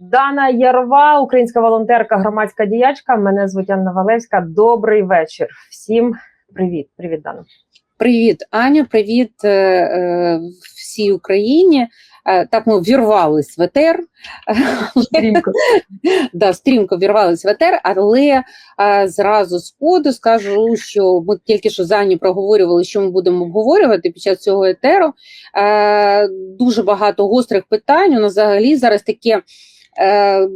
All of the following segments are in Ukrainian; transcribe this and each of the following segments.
Дана Ярова, українська волонтерка, громадська діячка. Мене звуть Анна Валевська. Добрий вечір. Всім привіт. Привіт, Дана. Привіт, Аня. Привіт е, е, всій Україні. Е, так ми вірвались в етер. Стрімко. да, стрімко вірвались в етер, але е, зразу з коду скажу, що ми тільки що за Ані проговорювали, що ми будемо обговорювати під час цього етеру. Е, дуже багато гострих питань. У нас взагалі зараз таке. Е,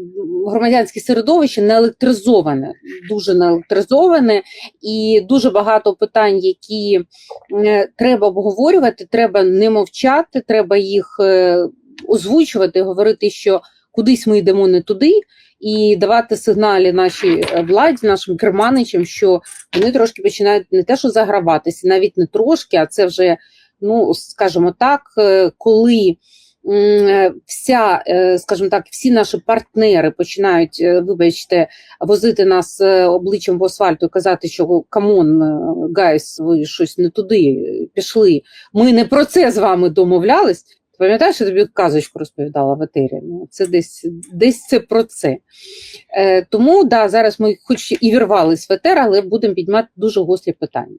Громадянське середовище не електризоване, дуже не електризоване, і дуже багато питань, які е, треба обговорювати, треба не мовчати, треба їх е, озвучувати, говорити, що кудись ми йдемо не туди, і давати сигналі нашій владі, нашим керманичам, що вони трошки починають не те, що заграватися, навіть не трошки, а це вже, ну скажімо так, коли. Е, Вся, е, скажімо так, всі наші партнери починають, е, вибачте, возити нас обличчям по асфальту і казати, що камон, гайс, ви щось не туди пішли. Ми не про це з вами домовлялись. Пам'ятаєш, я тобі казочку розповідала в етері? Ну, це десь, десь це про це. Е, тому да, зараз ми хоч і вірвались в етер, але будемо піднімати дуже гострі питання.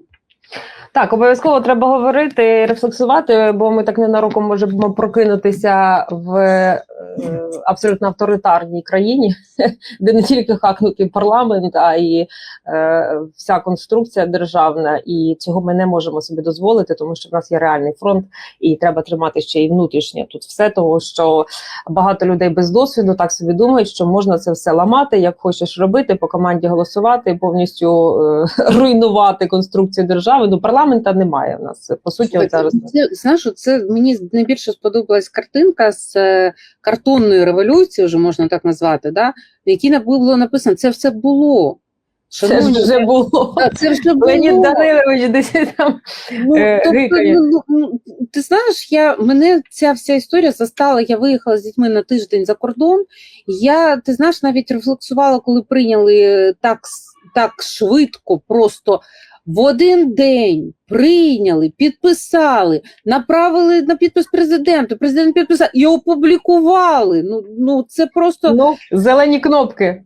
Так, обов'язково треба говорити, рефлексувати, бо ми так ненароком можемо прокинутися в е, абсолютно авторитарній країні, де не тільки хакнутий парламент, а і е, вся конструкція державна. І цього ми не можемо собі дозволити, тому що в нас є реальний фронт, і треба тримати ще й внутрішнє тут все, того що багато людей без досвіду так собі думають, що можна це все ламати, як хочеш робити, по команді голосувати, повністю е, руйнувати конструкцію держави. Ну парламента немає в нас. По суті, от зараз Це, знаєш, це мені найбільше сподобалась картинка з е, картонної революції, вже можна так назвати, да? якій на- було написано, це все було. це Шановні, ж вже було. Та Це вже було. Леонід Данилович десь там. Ну, е, тобто, ну, ну, ти знаєш, я, мене ця вся історія застала, я виїхала з дітьми на тиждень за кордон. Я, ти знаєш, навіть рефлексувала, коли прийняли так, так швидко, просто в один день прийняли, підписали, направили на підпис президенту, президент підписав і опублікували. Ну, ну це просто Ну, зелені кнопки.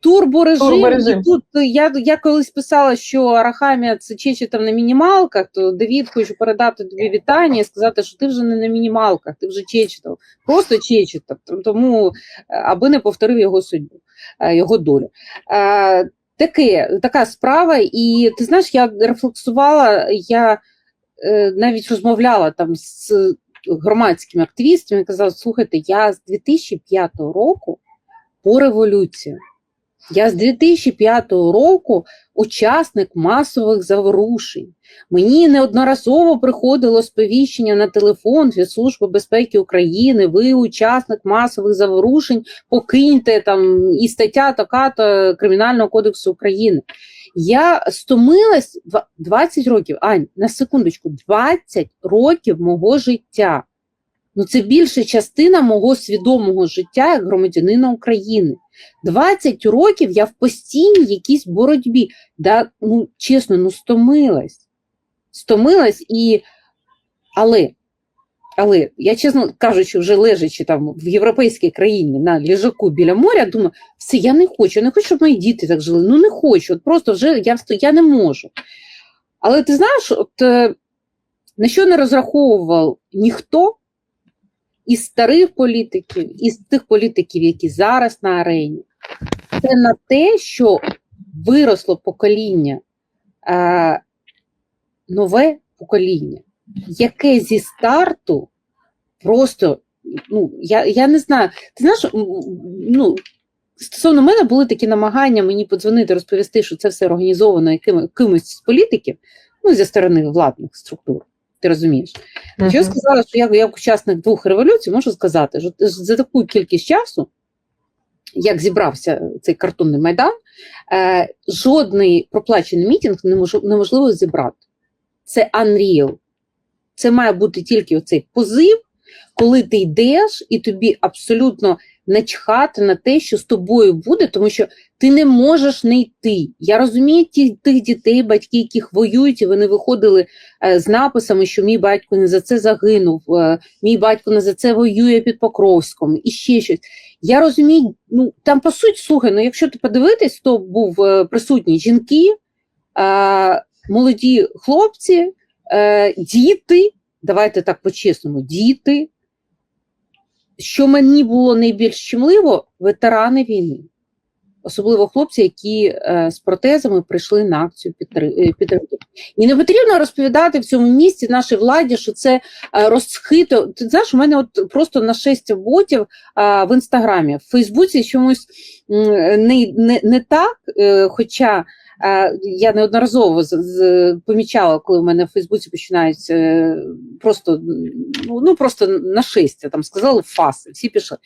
турборежим. Турборежим. І тут я, я колись писала, що Арахамія це Чечетов на мінімалках, то Давід хочу передати тобі вітання і сказати, що ти вже не на мінімалках, ти вже Чечетов, просто Чечетов. Тому е, аби не повторив його судьбу, е, його долю. Таке, така справа, і ти знаєш, я рефлексувала, я е, навіть розмовляла там з громадськими активістами і казала, слухайте, я з 2005 року по революції. Я з 2005 року учасник масових заворушень. Мені неодноразово приходило сповіщення на телефон від Служби безпеки України. Ви учасник масових заворушень, покиньте там і стаття така то Кримінального кодексу України. Я стомилась два- 20 років, Ань, на секундочку, 20 років мого життя. Ну, це більша частина мого свідомого життя як громадянина України. 20 років я в постійній якійсь боротьбі. Да, ну, чесно, ну стомилась. Стомилась і. Але, але я, чесно кажучи, вже лежачи там в європейській країні на ліжаку біля моря, думаю, все, я не хочу, я не хочу, щоб мої діти так жили. Ну не хочу. От просто вже я, я не можу. Але ти знаєш, от е, на що не розраховував ніхто із старих політиків, із тих політиків, які зараз на арені, це на те, що виросло покоління, е, нове покоління, яке зі старту просто, ну, я, я не знаю, ти знаєш, ну, стосовно мене були такі намагання мені подзвонити, розповісти, що це все організовано яким, кимось з політиків, ну, зі сторони владних структур. Ти розумієш? Що я сказала, що я як учасник двох революцій можу сказати, що за таку кількість часу, як зібрався цей картонний майдан, е, жодний проплачений мітинг неможливо зібрати. Це unreal. Це має бути тільки оцей позив, коли ти йдеш, і тобі абсолютно начхати на те, що з тобою буде, тому що ти не можеш не йти. Я розумію ті, тих дітей, батьки, яких воюють, і вони виходили е, з написами, що мій батько не за це загинув, е, мій батько не за це воює під Покровськом і ще щось. Я розумію, ну там по суті, слухай, ну якщо ти подивитись, то був е, присутні жінки, е, молоді хлопці, е, діти. Давайте так по-чесному, діти. Що мені було найбільш щемливо, ветерани війни, особливо хлопці, які е, з протезами прийшли на акцію е, підтримки. І не потрібно розповідати в цьому місті нашій владі, що це е, розхито. Ти знаєш, у мене от просто на шесть ботів е, в інстаграмі, в Фейсбуці чомусь не, не, не так, е, хоча. Е, Я неодноразово помічала, коли в мене в Фейсбуці починають е, просто ну, ну просто нашестя, там сказали фаси, всі пішли.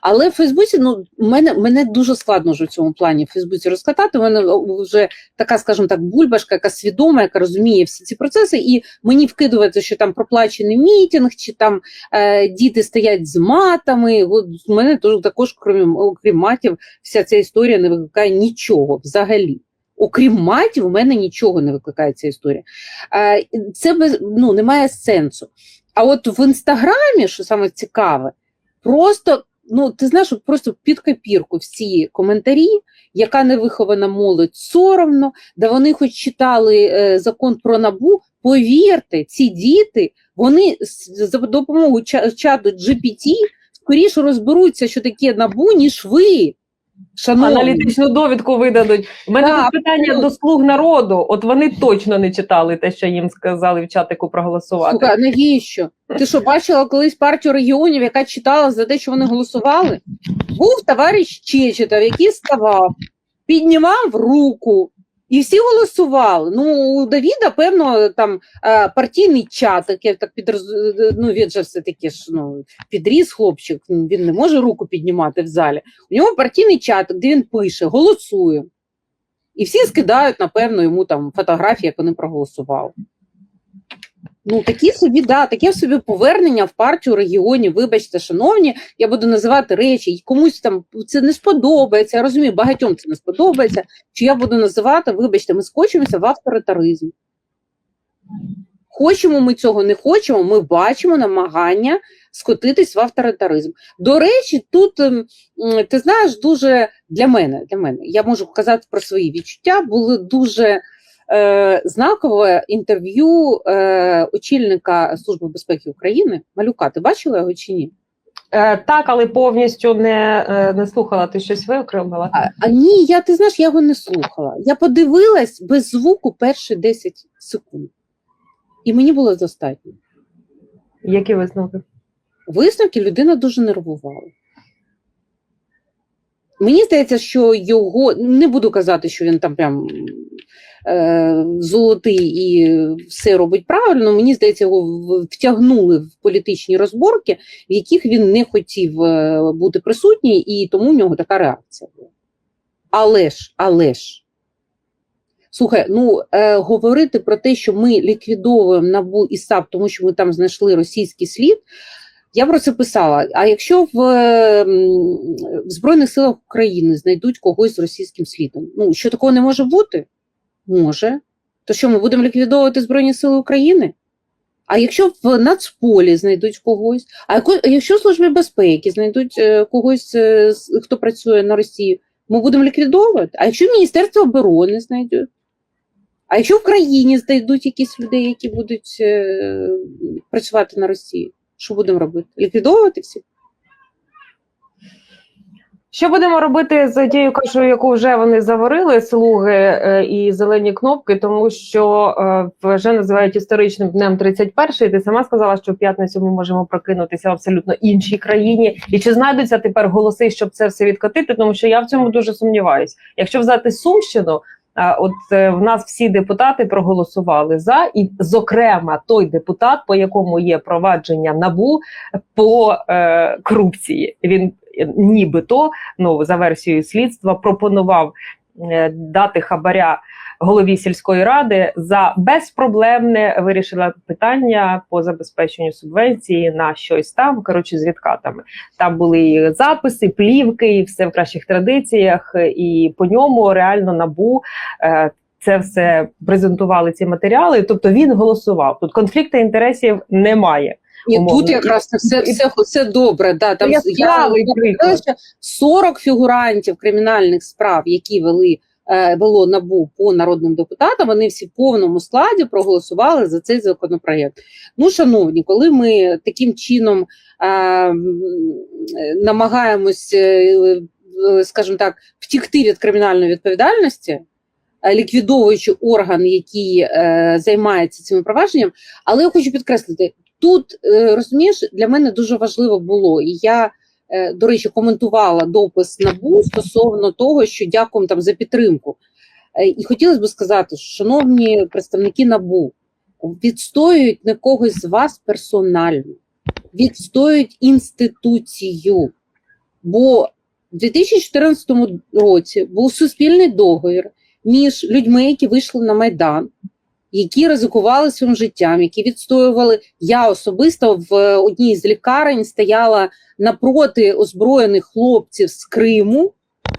Але в Фейсбуці ну, мене, мене дуже складно вже в цьому плані в Фейсбуці розкатати. У мене вже така, скажімо так, бульбашка, яка свідома, яка розуміє всі ці процеси, і мені вкидувати, що там проплачений мітинг, чи там е, діти стоять з матами. От у мене також, крім, окрім матів, вся ця історія не викликає нічого взагалі. Окрім матів, у мене нічого не викликає ця історія. Е, це без, ну, немає сенсу. А от в інстаграмі, що саме цікаве, просто, ну, ти знаєш, просто під копірку всі коментарі, яка невихована молодь соромно, де вони хоч читали е, закон про набу. Повірте, ці діти, вони за допомогою чату GPT скоріше розберуться, що таке набу, ніж ви. Шановні. Аналітичну довідку видадуть. У мене да, тут питання абсолютно. до слуг народу. От вони точно не читали те, що їм сказали в чатику проголосувати. Сука, навіщо? Ти що бачила колись партію регіонів, яка читала за те, що вони голосували? Був товариш Чечетов, який ставав, піднімав руку, і всі голосували. Ну, у Давіда, певно, там е, партійний чат, я так підроз... ну, він же все-таки ж ну, підріс хлопчик, він не може руку піднімати в залі. У нього партійний чат, де він пише, голосує. І всі скидають, напевно, йому там фотографії, як вони проголосували. Ну, такі собі, да, таке собі повернення в партію регіонів. Вибачте, шановні, я буду називати речі, і комусь там це не сподобається. Я розумію, багатьом це не сподобається. Чи я буду називати, вибачте, ми скочимося в авторитаризм. Хочемо ми цього, не хочемо, ми бачимо намагання скотитись в авторитаризм. До речі, тут ем, ти знаєш, дуже для мене, для мене, я можу казати про свої відчуття, були дуже е, знакове інтерв'ю е, очільника Служби безпеки України Малюка. Ти бачила його чи ні? Е, так, але повністю не, е, не слухала. Ти щось виокремила? А, а ні, я ти знаєш, я його не слухала. Я подивилась без звуку перші 10 секунд. І мені було достатньо. Які висновки? Висновки людина дуже нервувала. Мені здається, що його не буду казати, що він там прям е, золотий і все робить правильно. Мені здається, його втягнули в політичні розборки, в яких він не хотів е, бути присутній, і тому в нього така реакція була. Але ж, але ж. Слухай, ну е, говорити про те, що ми ліквідовуємо НАБУ і САП, тому що ми там знайшли російський слід. Я про це писала. А якщо в, е, в Збройних силах України знайдуть когось з російським слідом, ну що такого не може бути? Може. То що ми будемо ліквідовувати Збройні Сили України? А якщо в Нацполі знайдуть когось, а якщо в Службі безпеки знайдуть е, когось, е, хто працює на Росію, ми будемо ліквідовувати? А якщо Міністерство оборони знайдуть? А якщо в країні знайдуть якісь людей, які будуть е, працювати на Росію, що будемо робити? Ліквідовувати всіх? Що будемо робити з тією кашею, яку вже вони заварили, слуги е, і зелені кнопки, тому що е, вже називають історичним днем 31-й. Ти сама сказала, що в п'ятницю ми можемо прокинутися в абсолютно іншій країні. І чи знайдуться тепер голоси, щоб це все відкотити? Тому що я в цьому дуже сумніваюсь. Якщо взяти Сумщину, от е, в нас всі депутати проголосували за, і, зокрема, той депутат, по якому є провадження набу по е, корупції, він нібито ну за версією слідства пропонував е, дати хабаря голові сільської ради за безпроблемне вирішила питання по забезпеченню субвенції на щось там. Коротше, з відкатами. Там були і записи, плівки, і все в кращих традиціях. І по ньому реально набу. Е, це все презентували ці матеріали, тобто він голосував. Тут конфлікту інтересів немає. Ні, умовно. тут якраз це все, все, все добре. Да, там Яскравий я приклад. 40 фігурантів кримінальних справ, які вели е, вело набу по народним депутатам, вони всі в повному складі проголосували за цей законопроєкт. Ну, шановні, коли ми таким чином е, е, намагаємось, е, е, скажімо так, втікти від кримінальної відповідальності. е, Ліквідовуючи орган, який е, займається цим провадженням, але я хочу підкреслити, тут е, розумієш, для мене дуже важливо було, і я, е, до речі, коментувала допис НАБУ стосовно того, що дякуємо там за підтримку. Е, І хотілося б сказати, що, шановні представники НАБУ, відстоюють не когось з вас персонально, відстоюють інституцію. Бо в 2014 році був суспільний договір між людьми, які вийшли на Майдан, які ризикували своїм життям, які відстоювали. Я особисто в одній з лікарень стояла напроти озброєних хлопців з Криму.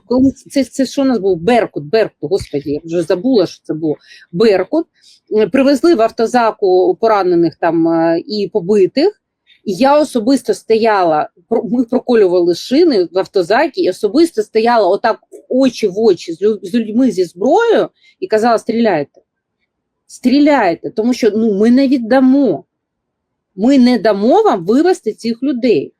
Коли це, це що у нас був Беркут, Беркут, господі, я вже забула, що це було Беркут. Е, Привезли в автозаку поранених там е, і побитих. І я особисто стояла, ми проколювали шини в автозакі, і особисто стояла отак очі в очі з людьми зі зброєю і казала: стріляйте стріляйте, тому що ну, ми не віддамо. Ми не дамо вам вивести цих людей.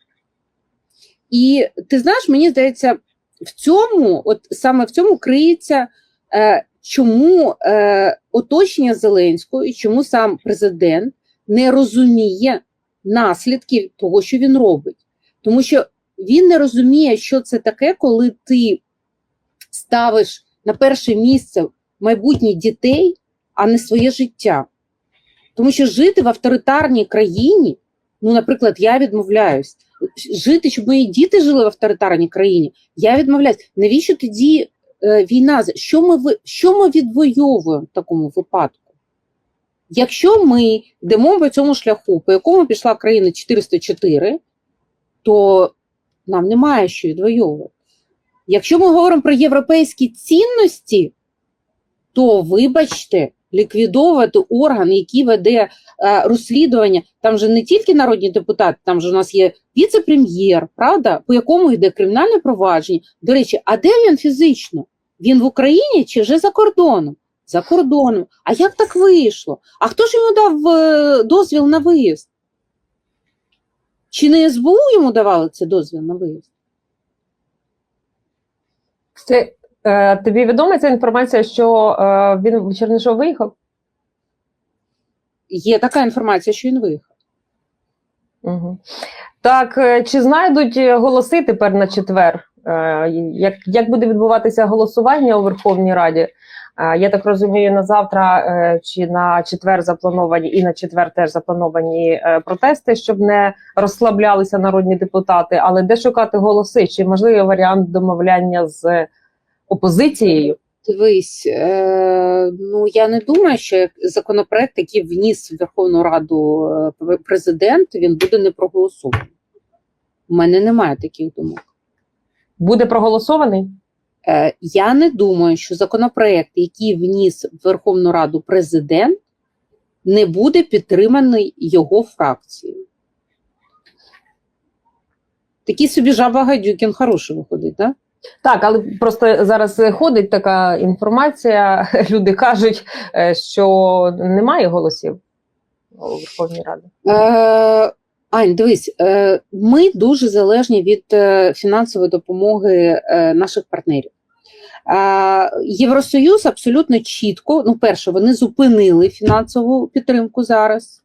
І ти знаєш, мені здається, в цьому, от саме в цьому криється, е, чому е, оточення Зеленського і чому сам президент не розуміє наслідків того, що він робить. Тому що він не розуміє, що це таке, коли ти ставиш на перше місце майбутніх дітей, а не своє життя. Тому що жити в авторитарній країні, ну, наприклад, я відмовляюсь. Жити, щоб мої діти жили в авторитарній країні, я відмовляюсь. Навіщо тоді е, війна? Що ми, що ми відвоюємо в такому випадку? Якщо ми йдемо по цьому шляху, по якому пішла країна 404, то нам немає що відвоювати. Якщо ми говоримо про європейські цінності, то вибачте, ліквідовувати орган, який веде е, розслідування. Там же не тільки народні депутати, там же у нас є віце-прем'єр, правда, по якому йде кримінальне провадження. До речі, а де він фізично? Він в Україні чи вже за кордоном? За кордоном. А як так вийшло? А хто ж йому дав е, дозвіл на виїзд? Чи не СБУ йому давали цей дозвіл на виїзд? Це, е, тобі відома ця інформація, що е, він в Чернишов виїхав? Є така інформація, що він виїхав. Угу. Так, е, чи знайдуть голоси тепер на четвер? Е, Як, як буде відбуватися голосування у Верховній Раді? Е, Я так розумію, на завтра е, чи на четвер заплановані, і на четвер теж заплановані е, протести, щоб не розслаблялися народні депутати. Але де шукати голоси? Чи можливий варіант домовляння з опозицією? Дивись, е, ну я не думаю, що законопроект, який вніс в Верховну Раду е, президент, він буде не проголосований. У мене немає таких думок. Буде проголосований? Е, я не думаю, що законопроект, який вніс в Верховну Раду президент, не буде підтриманий його фракцією. Такий собі жаба Гадюкін хороший виходить, так? Так, але просто зараз ходить така інформація. Люди кажуть, е, що немає голосів у Верховній Раді. Е, Ань, дивись, е, ми дуже залежні від е, фінансової допомоги е, наших партнерів. Євросоюз абсолютно чітко, ну, перше, вони зупинили фінансову підтримку зараз.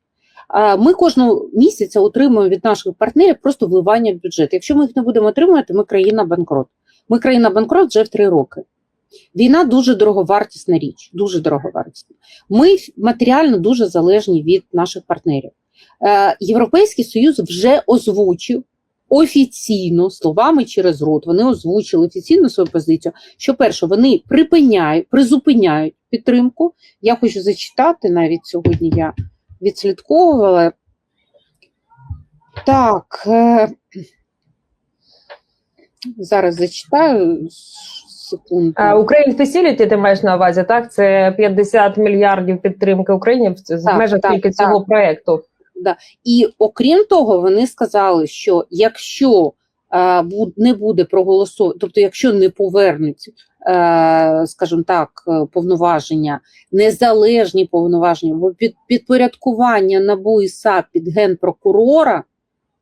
Ми кожного місяця отримуємо від наших партнерів просто вливання в бюджет. Якщо ми їх не будемо отримувати, ми країна банкрот. Ми країна банкрот вже в три роки. Війна дуже дороговартісна річ, дуже дороговартісна. Ми матеріально дуже залежні від наших партнерів. Е, Європейський Союз вже озвучив офіційно словами через рот вони озвучили офіційно свою позицію. Що перше, вони припиняють, призупиняють підтримку. Я хочу зачитати навіть сьогодні. Я відслідковувала. Так, е, зараз зачитаю секунду. А Ukraine Facility ти маєш на увазі, так? Це 50 мільярдів підтримки Україні в Так, межах так, тільки так. цього проекту. І окрім того, вони сказали, що якщо е, не буде проголосовано, тобто, якщо не повернуть, е, скажімо так, е, повноваження, незалежні повноваження, бо під підпорядкування НАБУ і САП під генпрокурора,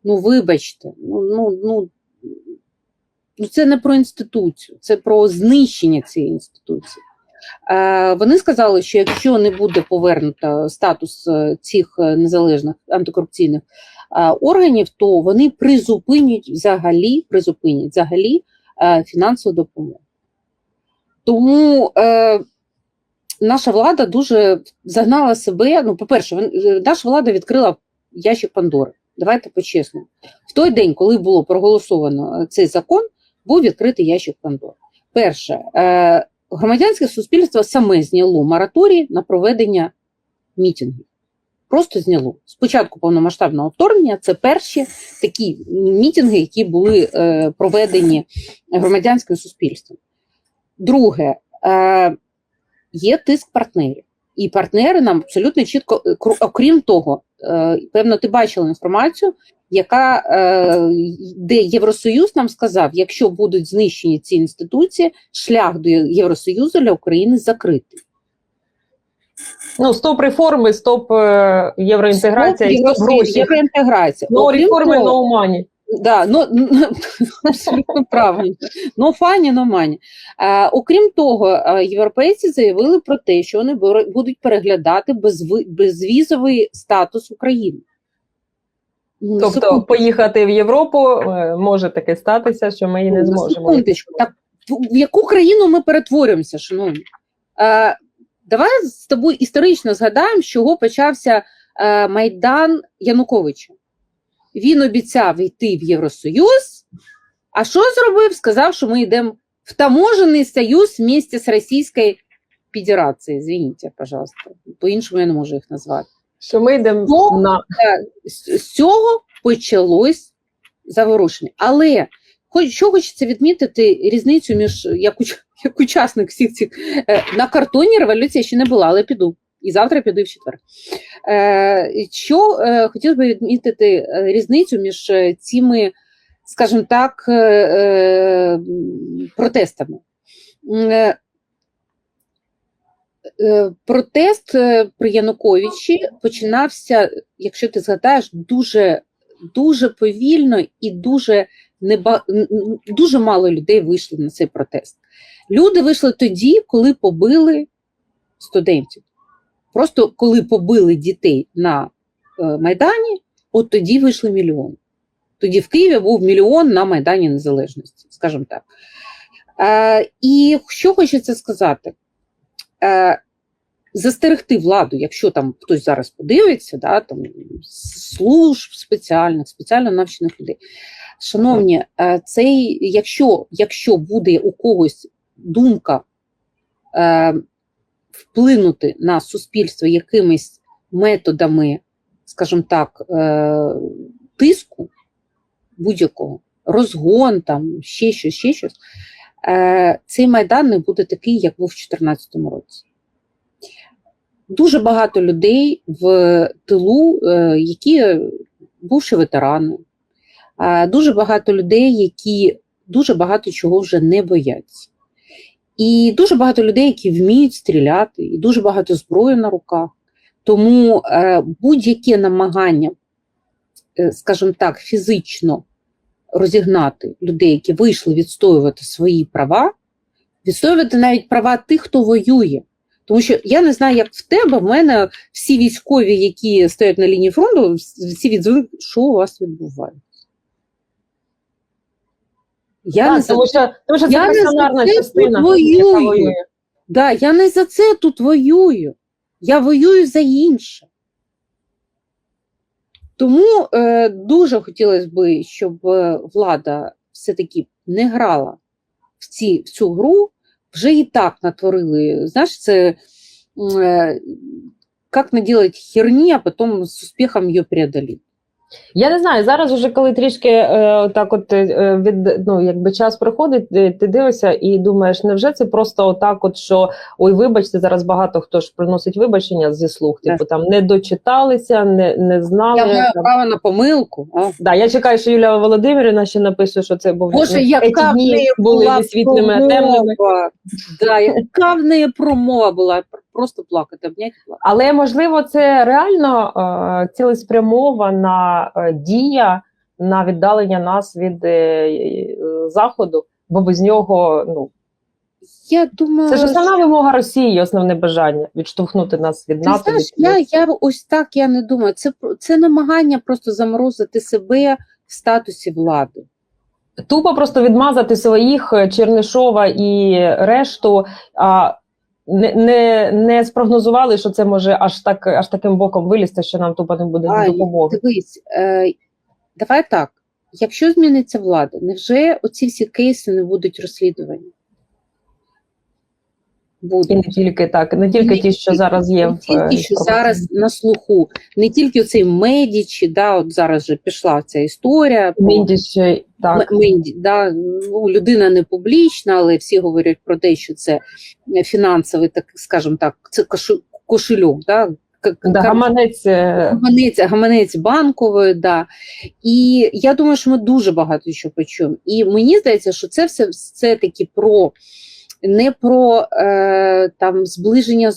ну вибачте, ну, ну, ну, ну це не про інституцію, це про знищення цієї інституції. Е, Вони сказали, що якщо не буде повернуто статус е, цих е, незалежних антикорупційних органів, то вони призупинять взагалі, призупинять взагалі фінансову допомогу. Тому е, наша влада дуже загнала себе. Ну, по-перше, наша влада відкрила ящик Пандори. Давайте по-чесному. В той день, коли було проголосовано цей закон, був відкритий ящик Пандори. Перше, е, громадянське суспільство саме зняло мораторій на проведення мітингів. Просто зняло. Спочатку повномасштабного вторгнення це перші такі мітинги, які були е, проведені громадянським суспільством. Друге, е, є тиск партнерів. І партнери нам абсолютно чітко, е, окрім того, певно, ти бачила інформацію, яка, е, де Євросоюз нам сказав, якщо будуть знищені ці інституції, шлях до Євросоюзу для України закритий. Ну, стоп реформи, стоп е, євроінтеграція і стоп гроші. Євроінтеграція. Ну, реформи, на no money. Да, ну, абсолютно правильно. Funny, no money. Е, окрім того, е, європейці заявили про те, що вони будуть переглядати безвізовий статус України. Ну, Тобто секунду- поїхати в Європу е, може таке статися, що ми і не зможемо. секундочку. Так, в в яку країну ми перетворюємося, шановні? Е, давай з тобою історично згадаємо, з чого почався е, Майдан Януковича. Він обіцяв йти в Євросоюз, а що зробив? Сказав, що ми йдемо в таможенний союз вместе з Російською Федерацією. Звініть, пожалуйста. По-іншому я не можу їх назвати. Що ми йдемо на з з цього почалось заворушення. Але хоч що хочеться відмітити різницю між як, як учасник всіх цих е, на картоні революція ще не була, але піду. І завтра піду в четвер. Е, що е, хотілося б відмітити е, різницю між цими, скажімо так, протестами. Протест при Януковичі починався, якщо ти згадаєш, дуже, дуже повільно і дуже, неба... дуже мало людей вийшли на цей протест. Люди вийшли тоді, коли побили студентів. Просто коли побили дітей на е, Майдані, от тоді вийшли мільйони. Тоді в Києві був мільйон на Майдані Незалежності, скажімо так. Е, і що хочеться сказати? Е, застерегти владу, якщо там хтось зараз подивиться, да, там, служб спеціальних, спеціально навчених людей. Шановні, е, цей, якщо, якщо буде у когось думка е, вплинути на суспільство якимись методами, скажімо так, е, тиску будь-якого, розгон, там, ще щось, ще щось, е, цей майдан не буде такий, як був в 2014 році. Дуже багато людей в тилу, е, які бувші ветерани, дуже багато людей, які дуже багато чого вже не бояться. І дуже багато людей, які вміють стріляти, і дуже багато зброї на руках. Тому е, будь-яке намагання, е, скажімо так, фізично розігнати людей, які вийшли відстоювати свої права, відстоювати навіть права тих, хто воює. Тому що я не знаю, як в тебе, в мене всі військові, які стоять на лінії фронту, всі відзвонили, що у вас відбувається. Я, не за тому що, тому що це я не за персональна це частина. воюю. воює. Да, я не за це тут воюю. Я воюю за інше. Тому е, дуже хотілося б, щоб е, влада все-таки не грала в, ці, в цю гру, вже і так натворили. Знаєш, це е, як наделать херні, а потім з успіхом її преодолеть. Я не знаю, зараз уже коли трішки е, так от е, від ну якби час проходить, ти, ти дивишся і думаєш, невже це просто отак, от що ой, вибачте, зараз багато хто ж приносить вибачення зі слух, типу там не дочиталися, не, не знали. Я маю там. право на помилку. А? Да, я чекаю, що Юлія Володимирівна ще напише, що це був Боже, яка в неї були була світлими, темними. Да, яка в неї промова була, просто плакати, обняти плакати. Але можливо, це реально е, цілеспрямована е, дія на віддалення нас від е, заходу, бо без нього ну Я думаю, це ж основна вимога Росії, основне бажання відштовхнути нас від Ти НАТО. знаєш, від- я, я ось так я не думаю. Це, це намагання просто заморозити себе в статусі влади. Тупо просто відмазати своїх е, Чернишова і решту. А не, не, не спрогнозували, що це може аж так аж таким боком вилізти, що нам тупо не буде а, допомоги. Дивись, е, давай так. Якщо зміниться влада, невже оці всі кейси не будуть розслідувані? І не тільки так, не тільки ті, що зараз є не в тільки е, що інформаційній. зараз на слуху, не тільки цей медічі, да, от зараз же пішла ця історія. е, так. Менді, да, ну, людина не публічна, але всі говорять про те, що це фінансовий, так скажімо так, це кошельок, да, Да, гаманець е, гаманець, гаманець банкової, да. І я думаю, що ми дуже багато що почуємо. І мені здається, що це все, все таки про не про е, там зближення